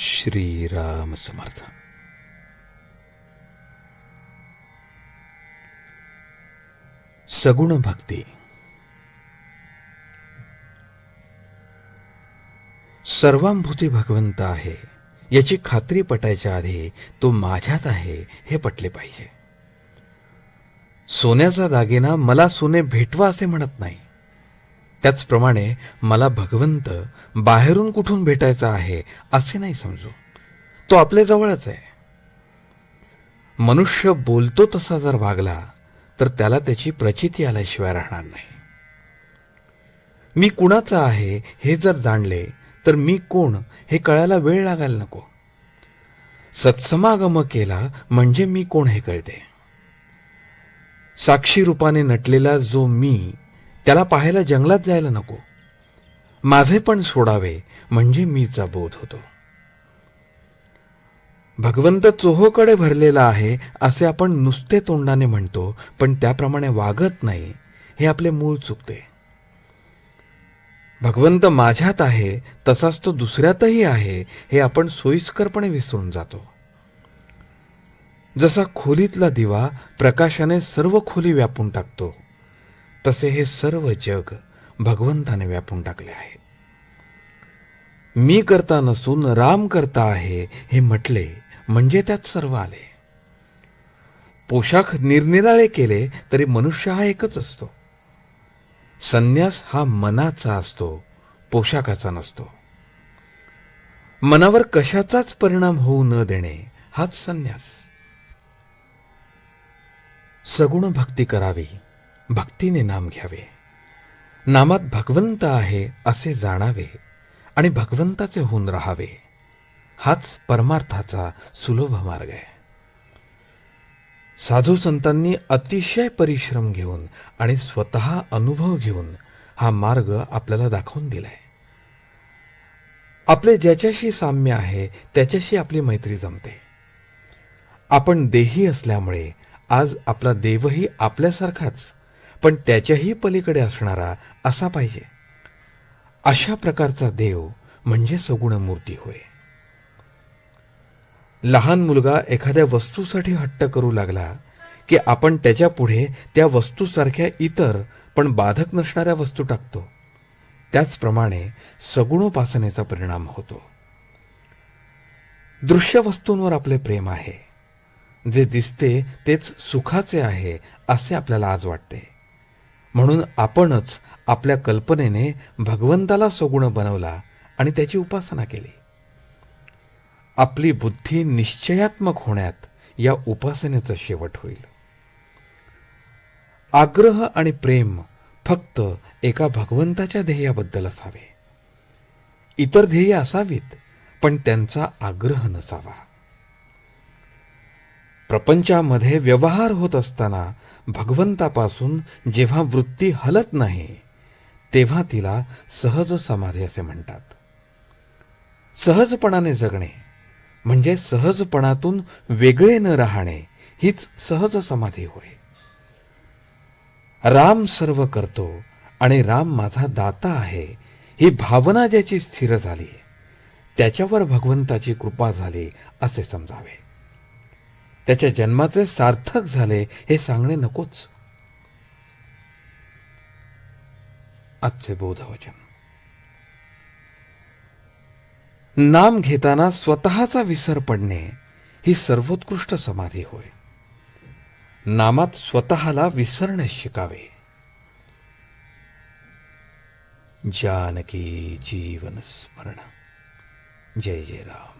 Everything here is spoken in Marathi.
श्रीराम समर्थ. सगुण भक्ती. सर्वांभूती भगवंत आहे याची खात्री पटायच्या आधी तो माझ्यात आहे हे पटले पाहिजे. सोन्याचा दागिना मला सोने भेटवा असे म्हणत नाही. त्याचप्रमाणे मला भगवंत बाहेरून कुठून भेटायचा आहे असे नाही समजू. तो आपल्या जवळच आहे. मनुष्य बोलतो तसा जर वागला तर त्याला त्याची प्रचिती आल्याशिवाय राहणार नाही. मी कुणाचा आहे हे जर जाणले तर मी कोण हे कळायला वेळ लागायला नको. सत्समागम केला म्हणजे मी कोण हे कळते. साक्षी रूपाने नटलेला जो मी त्याला पाहायला जंगलात जायला नको. माझे पण सोडावे म्हणजे मीचा बोध होतो. भगवंत चोहोकडे भरलेला आहे असे आपण नुसते तोंडाने म्हणतो पण त्याप्रमाणे वागत नाही हे आपले मूळ चुकते. भगवंत माझ्यात आहे तसाच तो दुसऱ्यातही आहे हे आपण सोयीस्करपणे विसरून जातो. जसा खोलीतला दिवा प्रकाशाने सर्व खोली व्यापून टाकतो तसे हे सर्व जग भगवंताने व्यापून टाकले आहे. मी करता नसून राम करता आहे हे म्हटले म्हणजे त्यात सर्व आले. पोशाख निरनिराळे केले तरी मनुष्य हा एकच असतो. संन्यास हा मनाचा असतो पोशाखाचा नसतो. मनावर कशाचाच परिणाम होऊ न देणे हाच संन्यास. सगुण भक्ती करावी. भक्तीने नाम घ्यावे. नामात भगवंत आहे असे जाणावे आणि भगवंताचे होऊन राहावे. हाच परमार्थाचा सुलभ मार्ग आहे. साधू संतांनी अतिशय परिश्रम घेऊन आणि स्वतः अनुभव घेऊन हा मार्ग आपल्याला दाखवून दिलाय. आपले ज्याच्याशी साम्य आहे त्याच्याशी आपली मैत्री जमते. आपण देही असल्यामुळे आज आपला देवही आपल्यासारखाच पण त्याच्याही पलीकडे असणारा असा पाहिजे. अशा प्रकारचा देव म्हणजे सगुण मूर्ती होय. लहान मुलगा एखाद्या वस्तूसाठी हट्ट करू लागला की आपण त्याच्या पुढे त्या वस्तूसारख्या इतर पण बाधक नसणाऱ्या वस्तू टाकतो. त्याचप्रमाणे सगुणोपासनेचा परिणाम होतो. दृश्य वस्तूंवर आपले प्रेम आहे. जे दिसते तेच सुखाचे आहे असे आपल्याला आज वाटते. म्हणून आपणच आपल्या कल्पनेने भगवंताला सगुण बनवला आणि त्याची उपासना केली. आपली बुद्धी निश्चयात्मक होण्यात या उपासनेचा शेवट होईल. आग्रह आणि प्रेम फक्त एका भगवंताच्या ध्येयाबद्दल असावे. इतर ध्येय असावीत पण त्यांचा आग्रह नसावा. प्रपंचामध्ये व्यवहार होत असताना भगवंतापासून जेव्हा वृत्ती हलत नाही तेव्हा तिला सहज समाधी असे म्हणतात. सहजपणाने जगणे म्हणजे सहजपणातून वेगळे न राहणे हीच सहज समाधी होय. राम सर्व करतो आणि राम माझा दाता आहे ही भावना ज्याची स्थिर झाली त्याच्यावर भगवंताची कृपा झाली असे समजावे. त्याच्या जन्माचे सार्थक झाले हे सांगणे नकोच. आजचे बोधवचन नाम घेताना स्वतःचा विसर पडणे ही सर्वोत्कृष्ट समाधी होय. नामात स्वतःला विसरणे शिकावे. जानकी जीवन स्मरण. जय जय राम.